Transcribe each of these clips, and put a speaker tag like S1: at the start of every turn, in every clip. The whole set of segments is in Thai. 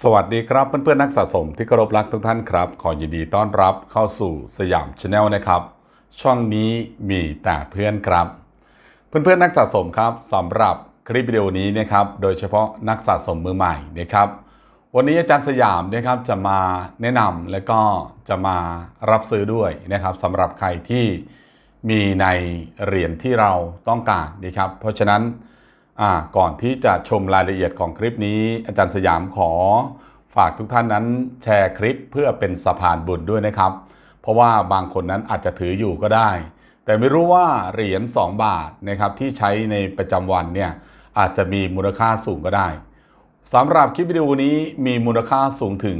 S1: สวัสดีครับเพื่อนๆนักสะสมที่เคารพรักทุกท่านครับ ขอยินดีต้อนรับเข้าสู่สยามชาแนลนะครับ ช่องนี้มีแต่เพื่อนครับ เพื่อนๆนักสะสมครับสำหรับคลิปวิดีโอนี้นะครับโดยเฉพาะนักสะสมมือใหม่นะครับ วันนี้อาจารย์สยามนะครับจะมาแนะนำและก็จะมารับซื้อด้วยนะครับสำหรับใครที่มีในเหรียญที่เราต้องการนะครับ เพราะฉะนั้น ก่อนที่จะชมรายละเอียดของคลิปนี้ อาจารย์สยามขอฝากทุกท่านนั้นแชร์คลิปเพื่อเป็นสะพานบุญด้วยนะครับ เพราะว่าบางคนนั้นอาจจะถืออยู่ก็ได้ แต่ไม่รู้ว่าเหรียญ2บาทนะครับที่ใช้ในประจำวันเนี่ยอาจจะมีมูลค่าสูงก็ได้สำหรับคลิปวิดีโอนี้มีมูลค่าสูงถึง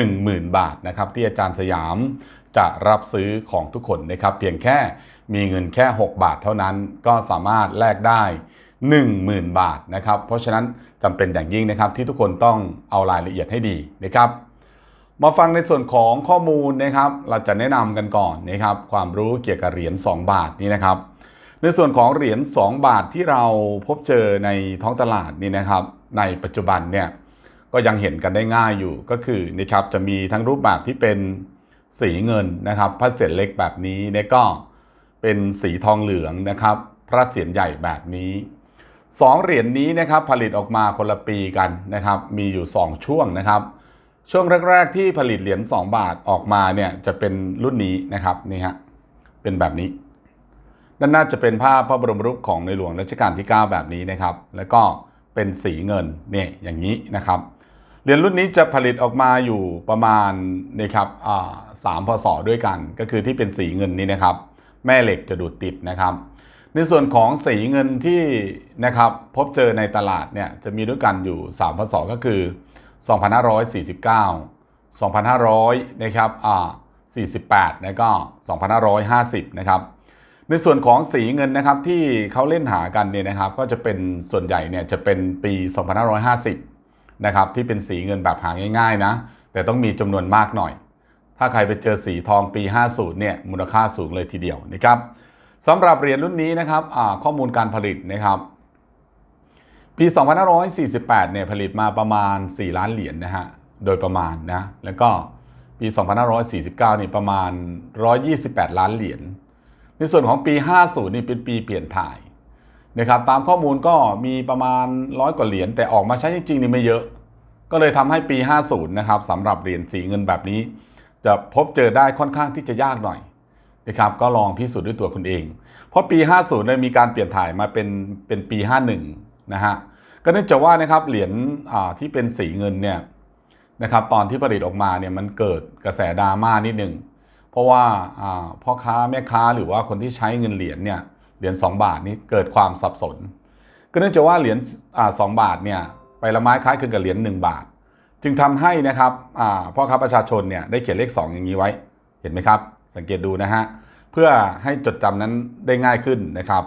S1: 10,000 บาทนะครับที่อาจารย์สยามจะรับซื้อของทุกคนนะครับ เพียงแค่มีเงินแค่ 6 บาทเท่านั้นก็สามารถแลกได้ 10,000 บาทนะครับ เพราะฉะนั้นจำเป็นอย่างยิ่งนะครับที่ทุกคนต้องเอารายละเอียดให้ดีนะครับ มาฟังในส่วนของข้อมูลนะครับ เราจะแนะนำกันก่อนนะครับ ความรู้เกี่ยวกับเหรียญ2 บาทนี่นะครับ ในส่วนของเหรียญ2 บาทที่เราพบเจอในท้องตลาดนี่นะครับ ในปัจจุบันเนี่ยก็ยังเห็นกันได้ง่ายอยู่ก็คือนะครับจะมีทั้งรูปแบบที่เป็นสีเงินนะครับพระเศียรเล็กแบบนี้เนี่ยก็เป็นสีทองเหลืองนะครับ พระเศียรใหญ่แบบนี้ สองเหรียญนี้นะครับผลิตออกมาคนละปีกันนะครับมีอยู่ 2 ช่วงนะครับ ช่วงแรก ๆ ที่ผลิตเหรียญ2บาทออกมาเนี่ยจะเป็นรุ่นนี้นะครับนี่ฮะเป็นแบบนี้ด้านหน้าจะเป็นภาพพระบรมรูปของในหลวงรัชกาลที่ 9 แบบนี้นะครับ แล้วก็เป็นสีเงินเนี่ยอย่างนี้นะครับเหรียญรุ่นนี้จะผลิตออกมาอยู่ประมาณนะครับสามพศด้วยกัน ก็คือที่เป็นสีเงินนี้นะครับ แม่เหล็กจะดูดติดนะครับ ในส่วนของสีเงินที่นะครับพบเจอในตลาดเนี่ยจะมีด้วยกันอยู่3พศก็คือ 2549 2500นะครับอ่า48แล้วก็ 2550 นะครับ ในส่วนของสีเงินนะครับที่เขาเล่นหากันเนี่ยนะครับก็จะเป็นส่วนใหญ่เนี่ยจะเป็นปี 2550 นะครับที่เป็นสีเงินแบบหาง่ายๆนะแต่ต้องมีจำนวนมากหน่อย ถ้าใครไปเจอสีทองปี 50 เนี่ยมูลค่าสูงเลยทีเดียวนะครับ สำหรับเหรียญรุ่นนี้นะครับข้อมูลการผลิตนะครับ ปี 2548 เนี่ยผลิตมาประมาณ 4 ล้านเหรียญนะฮะ โดยประมาณนะ แล้วก็ปี 2549 นี่ประมาณ 128 ล้านเหรียญ ในส่วนของปี 50 นี่เป็นปีเปลี่ยนถ่ายนะครับตามข้อมูลก็มีประมาณร้อยกว่าเหรียญแต่ออกมาใช้จริงๆนี่ไม่เยอะ ก็เลยทำให้ปี 50 นะครับสำหรับเหรียญสีเงินแบบนี้ จะพบเจอได้ค่อนข้างที่จะยากหน่อย นะครับก็ลองพิสูจน์ด้วยตัวคุณเอง เพราะปี 50เนี่ยมีการเปลี่ยนถ่ายมาเป็นเป็นปี 51 นะฮะก็เนื่องจากว่านะครับเหรียญที่เป็นสีเงินเนี่ยนะครับตอนที่ผลิตออกมาเนี่ยมันเกิดกระแสดราม่านิดหนึ่งเพราะว่าพ่อค้าแม่ค้าหรือว่าคนที่ใช้เงินเหรียญเนี่ยเหรียญ2บาทนี้เกิดความสับสน ก็เนื่องจากว่าเหรียญสองบาทเนี่ยไปละไม้คล้ายคลึงกับเหรียญ1บาท จึงทำให้นะครับพ่อค้าประชาชนเนี่ยได้เขียนเลข 2 อย่างนี้ไว้เห็นไหมครับ สังเกตดูนะฮะ เพื่อให้จดจำนั้นได้ง่ายขึ้นนะครับ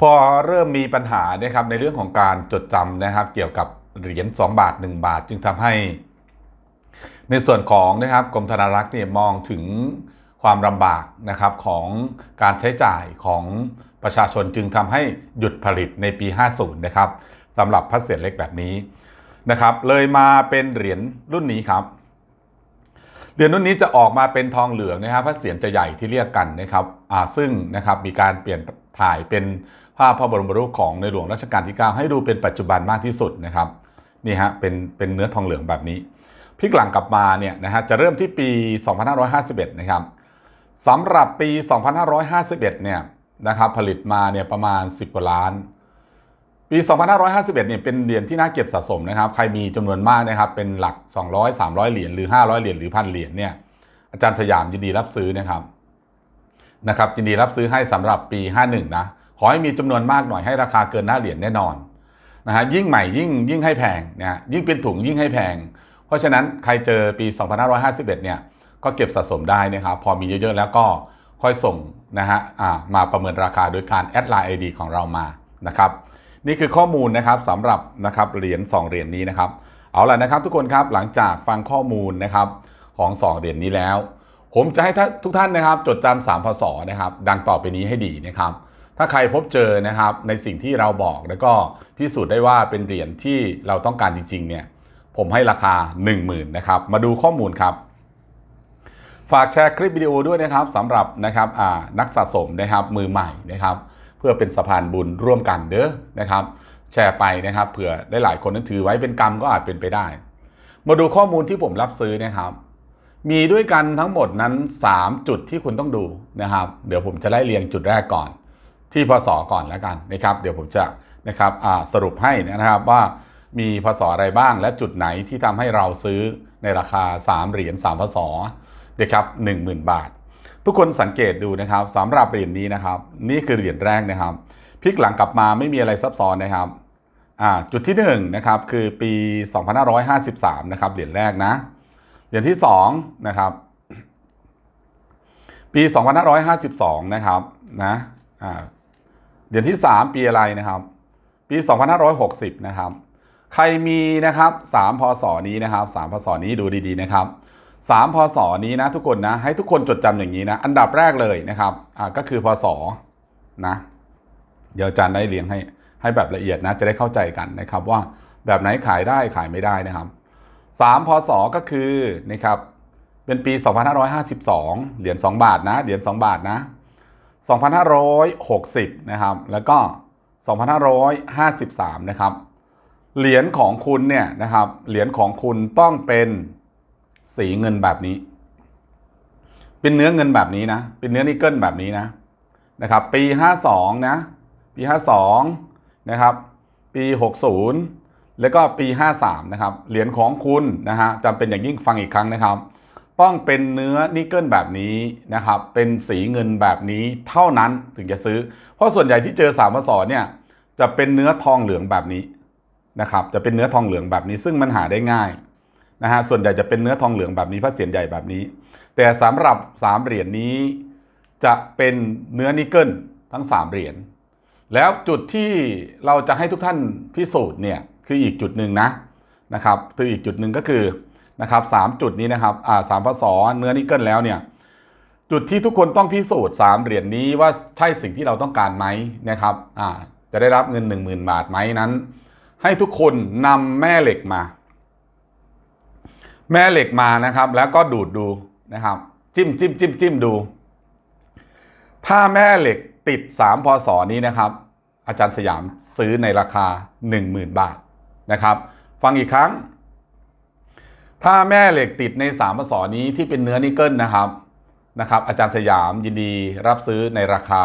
S1: พอเริ่มมีปัญหานะครับในเรื่องของการจดจำนะครับ เกี่ยวกับเหรียญ2 บาท 1 บาท จึงทำให้ในส่วนของนะครับกรมธนารักษ์เนี่ยมองถึงความลำบากนะครับของการใช้จ่ายของประชาชนจึงทำให้หยุดผลิตในปี 50 นะครับสำหรับพระเศียรเล็กแบบนี้นะครับ เลยมาเป็นเหรียญรุ่นนี้ครับ เหรียญรุ่นนี้จะออกมาเป็นทองเหลืองนะครับพระเศียรจะใหญ่ที่เรียกกันนะครับซึ่งนะครับมีการเปลี่ยนถ่ายเป็นภาพพระบรมรูปของในหลวงรัชกาลที่ 9 ให้ดูเป็นปัจจุบันมากที่สุดนะครับนี่ฮะเป็นเป็นเนื้อทองเหลืองแบบนี้พลิกหลังกลับมาเนี่ยนะฮะจะเริ่มที่ปี 2551 นะครับสำหรับปี 2551 เนี่ยนะครับผลิตมาเนี่ยประมาณ 10 กว่าล้าน ปี 2551เนี่ยเป็นเหรียญที่น่าเก็บสะสมนะครับ ใครมีจำนวนมากนะครับ เป็นหลัก 200 300 เหรียญหรือ 500 เหรียญหรือพันเหรียญเนี่ย อาจารย์สยามยินดีรับซื้อนะครับ นะครับยินดีรับซื้อให้สำหรับปี 51 นะ ขอให้มีจำนวนมากหน่อยให้ราคาเกินหน้าเหรียญแน่นอนนะฮะ ยิ่งใหม่ยิ่งยิ่งให้แพงนะยิ่งเป็นถุงยิ่งให้แพง เพราะฉะนั้นใครเจอปี 2551 เนี่ย ก็เก็บสะสมได้นะครับ พอมีเยอะๆแล้วก็ค่อยส่งนะฮะมาประเมินราคาโดยการแอดไลน์ไอดีของเรามานะครับ นี่คือข้อมูลนะครับสำหรับนะครับเหรียญ2เหรียญนี้นะครับ เอาล่ะนะครับ ทุกคนครับหลังจากฟังข้อมูลนะครับของ2เหรียญนี้แล้ว ผมจะให้ทุกท่านนะครับ จดจำสามพศนะครับ ดังต่อไปนี้ให้ดีนะครับ ถ้าใครพบเจอนะครับในสิ่งที่เราบอกแล้วก็พิสูจน์ได้ว่าเป็นเหรียญที่เราต้องการจริงๆเนี่ยผมให้ราคา 10,000นะครับ มาดูข้อมูลครับ ฝากแชร์คลิปวิดีโอด้วยนะครับสำหรับนะครับนักสะสมนะครับมือใหม่นะครับ พื่อเป็นสะพานบุญร่วมกันเด้อนะครับ แชร์ไปนะครับเผื่อได้หลายคนนั้นถือไว้เป็นกรรมก็อาจเป็นไปได้ มาดูข้อมูลที่ผมรับซื้อนะครับ มีด้วยกันทั้งหมดนั้น 3 จุดที่คุณต้องดูนะครับ เดี๋ยวผมจะไล่เรียงจุดแรกก่อน ที่พศก่อนแล้วกันนะครับ เดี๋ยวผมจะนะครับสรุปให้นะครับว่ามีพศอะไรบ้างและจุดไหนที่ทำให้เราซื้อในราคา 3 เหรียญ3พศนะครับ10,000บาท ทุกคนสังเกตดูนะครับสำหรับเหรียญนี้นะครับ นี่คือเหรียญแรกนะครับพลิกหลังกลับมาไม่มีอะไรซับซ้อนนะครับจุดที่1นงนะครับคือปี 2553 นะครับเหรียญแรกนะ เหรียญที่2นะครับปี 2552 นะครับนะเหรียญที่ 3 ปีอะไรนะครับ ปี 2560 นะครับ ใครมีนะครับ3พศนี้นะครับ3พศนี้ดูดีๆนะครับ 3พศนี้นะทุกคนนะให้ทุกคนจดจำอย่างนี้นะ อันดับแรกเลยนะครับอ่าก็คือพศนะ เดี๋ยวอาจารย์ได้เรียงให้ให้แบบละเอียดนะจะได้เข้าใจกันนะครับว่าแบบไหนขายได้ขายไม่ได้นะครับ3พศก็คือนะครับเป็นปี 2552 เหรียญ2บาทนะเหรียญ2บาทนะ 2560 นะครับ แล้วก็ 2553 นะครับ เหรียญของคุณเนี่ยนะครับ เหรียญของคุณต้องเป็น สีเงินแบบนี้ เป็นเนื้อเงินแบบนี้นะ เป็นเนื้อนิกเกิลแบบนี้นะ นะครับ ปี52นะ ปี52นะครับ ปี60แล้วก็ปี53นะครับ เหรียญของคุณนะฮะจำเป็นอย่างยิ่งฟังอีกครั้งนะครับ ต้องเป็นเนื้อนิกเกิลแบบนี้นะครับ เป็นสีเงินแบบนี้เท่านั้นถึงจะซื้อ เพราะส่วนใหญ่ที่เจอสามพศเนี่ยจะเป็นเนื้อทองเหลืองแบบนี้นะครับ จะเป็นเนื้อทองเหลืองแบบนี้ซึ่งมันหาได้ง่าย นะฮะส่วนใหญ่จะเป็นเนื้อทองเหลืองแบบนี้พระเศียรใหญ่แบบนี้ แต่สำหรับสามเหรียญนี้จะเป็นเนื้อนิกเกิลทั้งสามเหรียญแล้วจุดที่เราจะให้ทุกท่านพิสูจน์เนี่ยคืออีกจุดหนึ่งนะนะครับคืออีกจุดหนึ่งก็คือนะครับสามจุดนี้นะครับอ่าสามพศเนื้อนิกเกิลแล้วเนี่ยจุดที่ทุกคนต้องพิสูจน์สามเหรียญนี้ว่าใช่สิ่งที่เราต้องการไหมนะครับอ่าจะได้รับเงิน 1 0,000 บาทไหมนั้น ให้ทุกคนนำแม่เหล็กมา แม่เหล็กมานะครับ แล้วก็ดูดดูนะครับ จิ้มจิ้มจิ้มจิ้มดู ถ้าแม่เหล็กติด 3 พศนี้นะครับ อาจารย์สยามซื้อในราคา 10,000 บาทนะครับ ฟังอีกครั้ง ถ้าแม่เหล็กติดใน 3 พศนี้ที่เป็นเนื้อนิกเกิลนะครับนะครับ อาจารย์สยามยินดีรับซื้อในราคา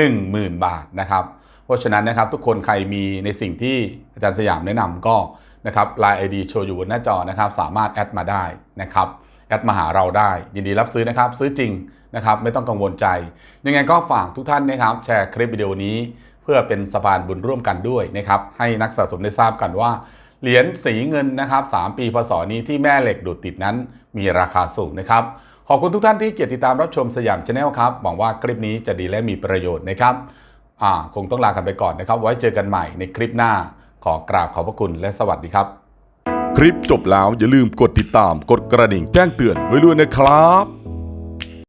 S1: 10,000 บาทนะครับ เพราะฉะนั้นนะครับทุกคนใครมีในสิ่งที่อาจารย์สยามแนะนำก็ นะครับ Line ID โชว์อยู่บนหน้าจอนะครับสามารถแอดมาได้นะครับแอดมาหาเราได้ ยินดีรับซื้อนะครับ ซื้อจริงนะครับไม่ต้องกังวลใจ ยังไงก็ฝากทุกท่านนะครับแชร์คลิปวิดีโอนี้ เพื่อเป็นสะพานบุญร่วมกันด้วยนะครับให้นักสะสมได้ทราบกันว่า เหรียญสีเงินนะครับ3ปีพศนี้ที่แม่เหล็กดูดติดนั้น มีราคาสูงนะครับขอบคุณทุกท่านที่เกียรติดตามรับชมสยามชาแนลครับหวังว่าคลิปนี้จะดีและมีประโยชน์นะครับคงต้องลากันไปก่อนนะครับ ไว้เจอกันใหม่ในคลิปหน้า ขอกราบขอบพระคุณและสวัสดีครับ
S2: คลิปจบแล้วอย่าลืมกดติดตามกดกระดิ่งแจ้งเตือนไว้ด้วยนะครับ